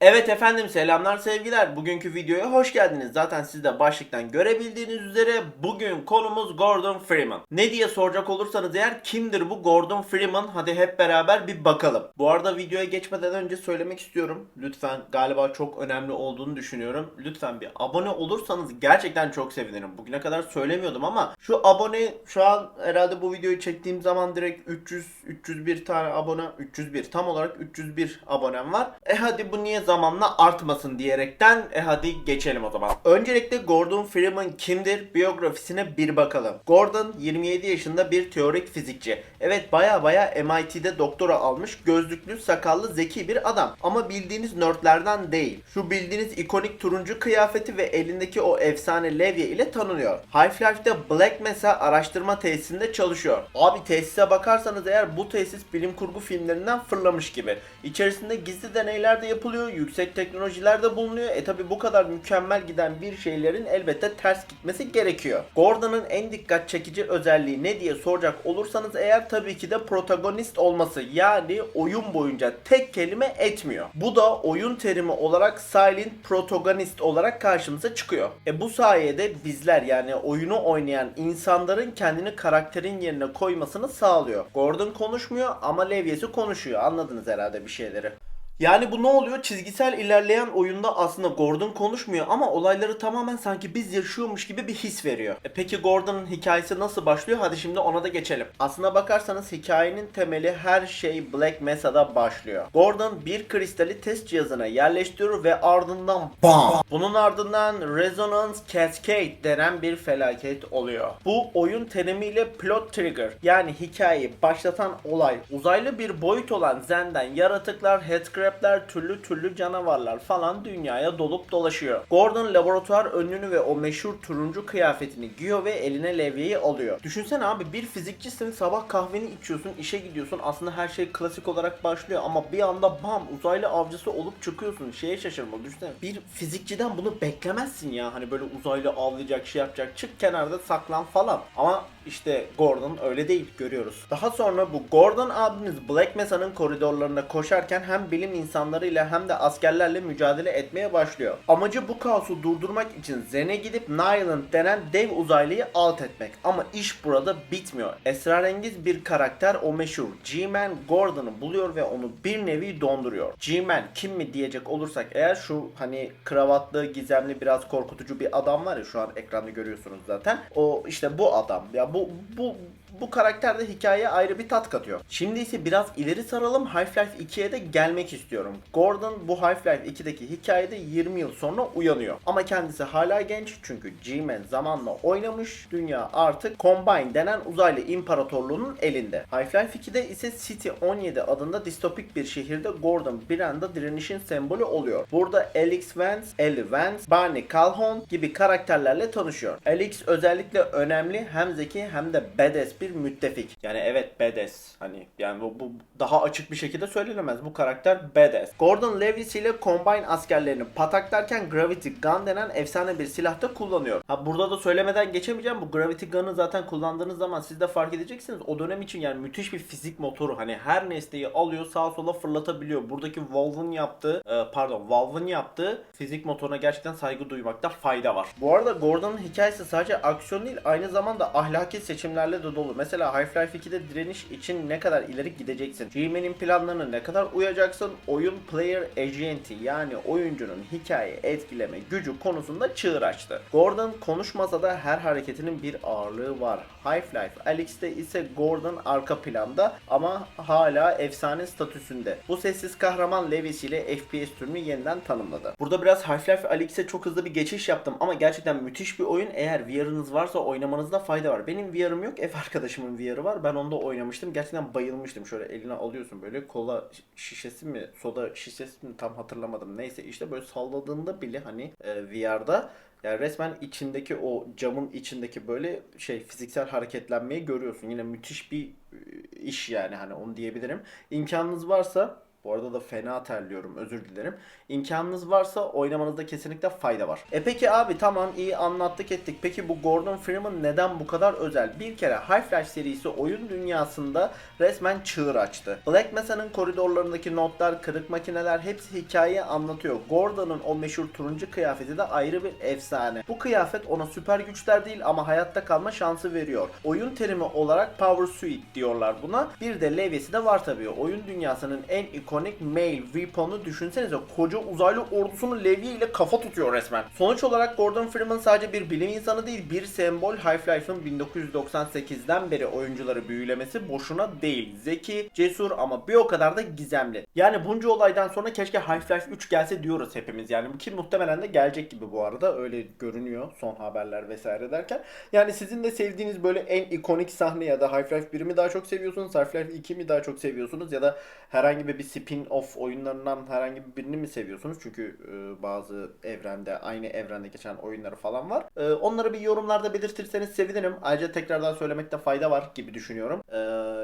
Evet efendim selamlar sevgiler. Bugünkü videoya hoş geldiniz. Zaten siz de başlıktan görebildiğiniz üzere bugün konumuz Gordon Freeman. Ne diye soracak olursanız eğer kimdir bu Gordon Freeman? Hadi hep beraber bir bakalım. Bu arada videoya geçmeden önce söylemek istiyorum. Lütfen galiba çok önemli olduğunu düşünüyorum. Lütfen bir abone olursanız gerçekten çok sevinirim. Bugüne kadar söylemiyordum ama şu abone şu an herhalde bu videoyu çektiğim zaman direkt 300 301 tane abone 301 tam olarak 301 abonem var. E hadi bu niye zamanla artmasın diyerekten e hadi geçelim o zaman. Öncelikle Gordon Freeman kimdir? Biyografisine bir bakalım. Gordon 27 yaşında bir teorik fizikçi. Evet baya baya MIT'de doktora almış, gözlüklü, sakallı, zeki bir adam. Ama bildiğiniz nerdlerden değil. Şu bildiğiniz ikonik turuncu kıyafeti ve elindeki o efsane levye ile tanınıyor. Half-Life'de Black Mesa araştırma tesisinde çalışıyor. Abi tesise bakarsanız eğer bu tesis bilim kurgu filmlerinden fırlamış gibi. İçerisinde gizli deneyler de yapılıyor, yüksek teknolojiler de bulunuyor. E tabi bu kadar mükemmel giden bir şeylerin elbette ters gitmesi gerekiyor. Gordon'ın en dikkat çekici özelliği ne diye soracak olursanız eğer tabii ki de protagonist olması. Yani oyun boyunca tek kelime etmiyor. Bu da oyun terimi olarak silent protagonist olarak karşımıza çıkıyor. E bu sayede bizler yani oyunu oynayan insanların kendini karakterin yerine koymasını sağlıyor. Gordon konuşmuyor ama levyesi konuşuyor. Anladınız herhalde bir şeyleri. Yani bu ne oluyor? Çizgisel ilerleyen oyunda aslında Gordon konuşmuyor ama olayları tamamen sanki biz yaşıyormuş gibi bir his veriyor. E peki Gordon'ın hikayesi nasıl başlıyor? Hadi şimdi ona da geçelim. Aslına bakarsanız hikayenin temeli her şey Black Mesa'da başlıyor. Gordon bir kristali test cihazına yerleştiriyor ve ardından BAM! Bunun ardından Resonance Cascade denen bir felaket oluyor. Bu oyun terimiyle plot trigger yani hikayeyi başlatan olay uzaylı bir boyut olan Zen'den yaratıklar, headcrab'ler, türlü türlü canavarlar falan dünyaya dolup dolaşıyor. Gordon laboratuvar önlüğünü ve o meşhur turuncu kıyafetini giyiyor ve eline levyeyi alıyor. Düşünsene abi bir fizikçisin sabah kahveni içiyorsun işe gidiyorsun aslında her şey klasik olarak başlıyor ama bir anda bam uzaylı avcısı olup çıkıyorsun şeye şaşırmalı düşünsene. Bir fizikçiden bunu beklemezsin ya hani böyle uzaylı avlayacak şey yapacak çık kenarda saklan falan ama işte Gordon öyle değil görüyoruz. Daha sonra bu Gordon abimiz Black Mesa'nın koridorlarında koşarken hem bilim insanlarıyla hem de askerlerle mücadele etmeye başlıyor. Amacı bu kaosu durdurmak için Zen'e gidip Nyland denen dev uzaylıyı alt etmek. Ama iş burada bitmiyor. Esrarengiz bir karakter o meşhur G-Man Gordon'u buluyor ve onu bir nevi donduruyor. G-Man kim mi diyecek olursak eğer şu hani kravatlı, gizemli, biraz korkutucu bir adam var ya şu an ekranda görüyorsunuz zaten. O işte bu adam. Ya bu bu bu karakter de hikayeye ayrı bir tat katıyor. Şimdi ise biraz ileri saralım Half-Life 2'ye de gelmek istiyorum. Gordon bu Half-Life 2'deki hikayede 20 yıl sonra uyanıyor. Ama kendisi hala genç çünkü G-Man zamanla oynamış. Dünya artık Combine denen uzaylı imparatorluğunun elinde. Half-Life 2'de ise City 17 adında distopik bir şehirde Gordon bir anda direnişin sembolü oluyor. Burada Alex Vance, Ellie Vance, Barney Calhoun gibi karakterlerle tanışıyor. Alex özellikle önemli hem zeki hem de badass bir müttefik. Yani evet badass. Hani yani bu, bu daha açık bir şekilde söylenemez. Bu karakter badass. Gordon Lewis ile Combine askerlerini pataklarken Gravity Gun denen efsane bir silah da kullanıyor. Ha burada da söylemeden geçemeyeceğim. Bu Gravity Gun'ı zaten kullandığınız zaman siz de fark edeceksiniz. O dönem için yani müthiş bir fizik motoru. Hani her nesneyi alıyor sağa sola fırlatabiliyor. Buradaki Valve'ın yaptığı e, pardon Valve'ın yaptığı fizik motoruna gerçekten saygı duymakta fayda var. Bu arada Gordon'un hikayesi sadece aksiyon değil aynı zamanda ahlaki seçimlerle de dolu. Mesela Half-Life 2'de direniş için ne kadar ileri gideceksin? G-Man'in planlarına ne kadar uyacaksın? Oyun player agenti yani oyuncunun hikaye etkileme gücü konusunda çığır açtı. Gordon konuşmasa da her hareketinin bir ağırlığı var. Half-Life Alyx'te ise Gordon arka planda ama hala efsane statüsünde. Bu sessiz kahraman Lewis ile FPS türünü yeniden tanımladı. Burada biraz Half-Life Alyx'e çok hızlı bir geçiş yaptım ama gerçekten müthiş bir oyun. Eğer VR'ınız varsa oynamanızda fayda var. Benim VR'ım yok. Ev arkadaşımın VR'ı var. Ben onda oynamıştım. Gerçekten bayılmıştım. Şöyle eline alıyorsun böyle kola şişesi mi, soda şişesi mi tam hatırlamadım. Neyse işte böyle salladığında bile hani e, VR'da yani resmen içindeki o camın içindeki böyle şey fiziksel hareketlenmeyi görüyorsun. Yine müthiş bir e, iş yani hani onu diyebilirim. İmkanınız varsa Bu arada da fena terliyorum özür dilerim. İmkanınız varsa oynamanızda kesinlikle fayda var. E peki abi tamam iyi anlattık ettik. Peki bu Gordon Freeman neden bu kadar özel? Bir kere Half-Life serisi oyun dünyasında resmen çığır açtı. Black Mesa'nın koridorlarındaki notlar, kırık makineler hepsi hikayeyi anlatıyor. Gordon'un o meşhur turuncu kıyafeti de ayrı bir efsane. Bu kıyafet ona süper güçler değil ama hayatta kalma şansı veriyor. Oyun terimi olarak Power Suit diyorlar buna. Bir de levyesi de var tabii. Oyun dünyasının en ikonik male weapon'u düşünsenize. Koca uzaylı ordusunu levye ile kafa tutuyor resmen. Sonuç olarak Gordon Freeman sadece bir bilim insanı değil, bir sembol. Half-Life'ın 1998'den beri oyuncuları büyülemesi boşuna değil. Zeki, cesur ama bir o kadar da gizemli. Yani bunca olaydan sonra keşke Half-Life 3 gelse diyoruz hepimiz. Yani ki muhtemelen de gelecek gibi bu arada. Öyle görünüyor son haberler vesaire derken. Yani sizin de sevdiğiniz böyle en ikonik sahne ya da Half-Life 1'i mi daha çok seviyorsunuz? Half-Life 2 mi daha çok seviyorsunuz? Ya da herhangi bir spin-off oyunlarından herhangi birini mi seviyorsunuz? Çünkü e, bazı evrende, aynı evrende geçen oyunları falan var. E, onları bir yorumlarda belirtirseniz sevinirim. Ayrıca tekrardan söylemekte fayda var gibi düşünüyorum. E,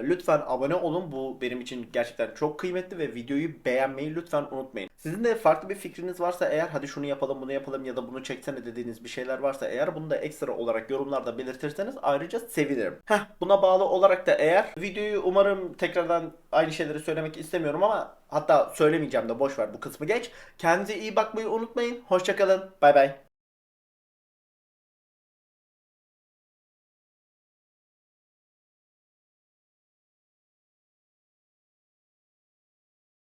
lütfen abone olun. Bu benim için gerçekten çok kıymetli ve videoyu beğenmeyi lütfen unutmayın. Sizin de farklı bir fikriniz varsa eğer hadi şunu yapalım bunu yapalım ya da bunu çeksene dediğiniz bir şeyler varsa eğer bunu da ekstra olarak yorumlarda belirtirseniz ayrıca sevinirim. Heh buna bağlı olarak da eğer videoyu umarım tekrardan aynı şeyleri söylemek istemiyorum hatta söylemeyeceğim de boş ver bu kısmı geç. Kendinize iyi bakmayı unutmayın. Hoşçakalın. Bay bay.